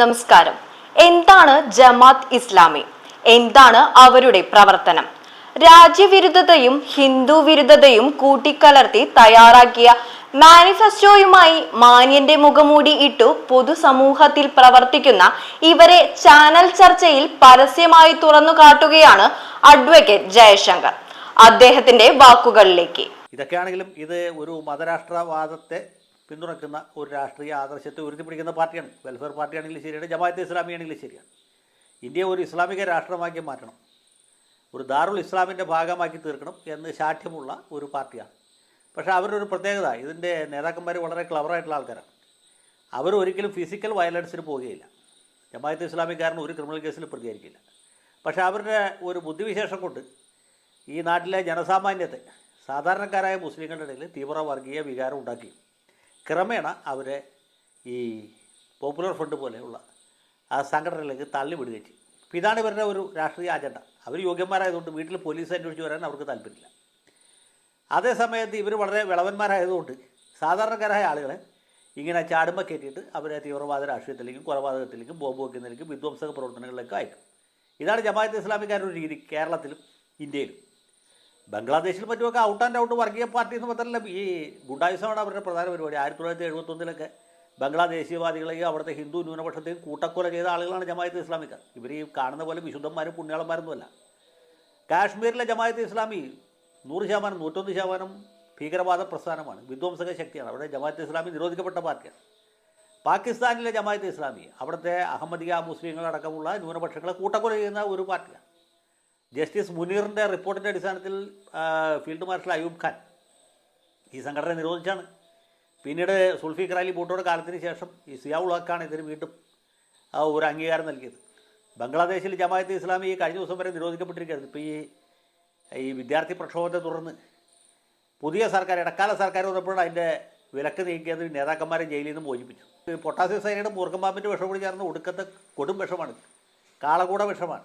നമസ്കാരം. എന്താണ് ജമാത്ത് ഇസ്ലാമി? എന്താണ് അവരുടെ പ്രവർത്തനം? രാജ്യവിരുദ്ധതയും ഹിന്ദു വിരുദ്ധതയും കൂട്ടിക്കലർത്തി തയ്യാറാക്കിയ മാനിഫെസ്റ്റോയുമായി മാന്യന്റെ മുഖമൂടി ഇട്ടു പൊതുസമൂഹത്തിൽ പ്രവർത്തിക്കുന്ന ഇവരെ ചാനൽ ചർച്ചയിൽ പരസ്യമായി തുറന്നു കാട്ടുകയാണ് അഡ്വക്കേറ്റ് ജയശങ്കർ. അദ്ദേഹത്തിന്റെ വാക്കുകളിലേക്ക്. ഇതൊക്കെയാണെങ്കിലും ഇത് ഒരു മതരാഷ്ട്രവാദത്തെ പിന്തുണയ്ക്കുന്ന ഒരു രാഷ്ട്രീയ ആദർശത്തെ ഉയർത്തിപ്പിടിക്കുന്ന പാർട്ടിയാണ്. വെൽഫെയർ പാർട്ടിയാണെങ്കിലും ശരിയാണ് ജമാഅത്ത് ഇസ്ലാമിയാണെങ്കിലും ശരിയാണ്. ഇന്ത്യയെ ഒരു ഇസ്ലാമിക രാഷ്ട്രമാക്കി മാറ്റണം. ഒരു ദാറുൽ ഇസ്ലാമിന്റെ ഭാഗമാക്കി തീർക്കണം എന്ന് ശാഠ്യമുള്ള ഒരു പാർട്ടിയാണ്. പക്ഷേ ഒരു പ്രത്യേകത ഇതിന്റെ നേതാക്കന്മാർ വളരെ ക്ലവറായിട്ടുള്ള ആൾക്കാരാണ്. അവർ ഒരിക്കലും ഫിസിക്കൽ വയലൻസിന് പോവുകയില്ല. ജമാഅത്ത് ഇസ്ലാമിക്കാരൻ ഒരു ക്രിമിനൽ കേസിൽ പ്രതികരിക്കില്ല. പക്ഷേ അവരുടെ ഒരു ബുദ്ധിവിശേഷം കൊണ്ട് ഈ നാട്ടിലെ ജനസാമാന്യത്തെ സാധാരണക്കാരായ മുസ്ലിങ്ങളുടെ ഇടയിൽ തീവ്ര വർഗീയ വികാരം ഉണ്ടാക്കി. ക്രമേണ അവരെ ഈ പോപ്പുലർ ഫ്രണ്ട് പോലെയുള്ള ആ സംഘടനയിലേക്ക് തള്ളിവിടുകയും ചെയ്യും. അപ്പോൾ ഇതാണ് ഇവരുടെ ഒരു രാഷ്ട്രീയ അജണ്ട. അവർ യോഗ്യന്മാരായതുകൊണ്ട് വീട്ടിൽ പോലീസ് അന്വേഷിച്ച് വരാൻ അവർക്ക് താല്പര്യമില്ല. അതേസമയത്ത് ഇവർ വളരെ വിളവന്മാരായതുകൊണ്ട് സാധാരണക്കാരായ ആളുകളെ ഇങ്ങനെ ചാടുമ്പ കയറ്റിയിട്ട് അവരെ തീവ്രവാദ രാഷ്ട്രീയത്തിലേക്കും കൊലപാതകത്തിലേക്കും ബോംബ് വയ്ക്കുന്നതിലേക്കും വിധ്വംസക പ്രവർത്തനങ്ങളിലേക്കും അയക്കും. ഇതാണ് ജമാഅത്ത് ഇസ്ലാമിക്കാരുടെ രീതി കേരളത്തിലും ഇന്ത്യയിലും. ബംഗ്ലാദേശിൽ മറ്റുമൊക്കെ ഔട്ട് ആൻഡ് ഔട്ട് വർഗീയ പാർട്ടി എന്ന് മാത്രമല്ല ഈ ഗുണ്ടായുസമാണ് അവരുടെ പ്രധാന പരിപാടി. ആയിരത്തി തൊള്ളായിരത്തി എഴുപത്തൊന്നിലൊക്കെ ബംഗ്ലാദേശീയവാദികളെയും അവിടുത്തെ ഹിന്ദു ന്യൂനപക്ഷത്തെയും കൂട്ടക്കൊല ചെയ്ത ആളുകളാണ് ജമായത്ത് ഇസ്ലാമിക്കാർ ഇവർ ഈ കാണുന്ന പോലെ വിശുദ്ധന്മാരും പുണ്യാളന്മാരൊന്നുമല്ല. കാശ്മീരിലെ ജമായത്ത് ഇസ്ലാമി നൂറ് ശതമാനം നൂറ്റൊന്ന് ശതമാനം ഭീകരവാദ പ്രസ്ഥാനമാണ്. വിധ്വംസക ശക്തിയാണ്. അവിടെ ജമായത്ത് ഇസ്ലാമി നിരോധിക്കപ്പെട്ട പാർട്ടിയാണ്. പാകിസ്ഥാനിലെ ജമായത്ത് ഇസ്ലാമി അവിടുത്തെ അഹമ്മദിയ മുസ്ലിങ്ങളടക്കമുള്ള ന്യൂനപക്ഷങ്ങളെ കൂട്ടക്കൊല ചെയ്യുന്ന ഒരു പാർട്ടിയാണ്. ജസ്റ്റിസ് മുനീറിന്റെ റിപ്പോർട്ടിന്റെ അടിസ്ഥാനത്തിൽ ഫീൽഡ് മാർഷൽ അയൂബ് ഖാൻ ഈ സംഘടന നിരോധിച്ചാണ്. പിന്നീട് സുൽഫിഖർ അലി ഭൂട്ടോയുടെ കാലത്തിന് ശേഷം ഈ സിയാവുൾ ഹക്കാണ് ഇതിന് വീണ്ടും ഒരു അംഗീകാരം നൽകിയത്. ബംഗ്ലാദേശിൽ ജമാഅത്ത് ഇസ്ലാമി ഈ കഴിഞ്ഞ ദിവസം വരെ നിരോധിക്കപ്പെട്ടിരിക്കുകയായിരുന്നു. ഇപ്പോൾ ഈ ഈ വിദ്യാർത്ഥി പ്രക്ഷോഭത്തെ തുടർന്ന് പുതിയ സർക്കാർ ഇടക്കാല സർക്കാർ വന്നപ്പോഴാണ് അതിന്റെ വിലക്ക് നീക്കിയത് നേതാക്കന്മാരെ ജയിലിൽ നിന്ന് മോചിപ്പിച്ചു പൊട്ടാസ്യ സൈനയുടെ മൂർഖമ്പാമ്പിന്റെ വിഷം കൂടി ചേർന്ന് ഒടുക്കത്തെ കൊടും വിഷമാണ് കാളകൂട വിഷമാണ്.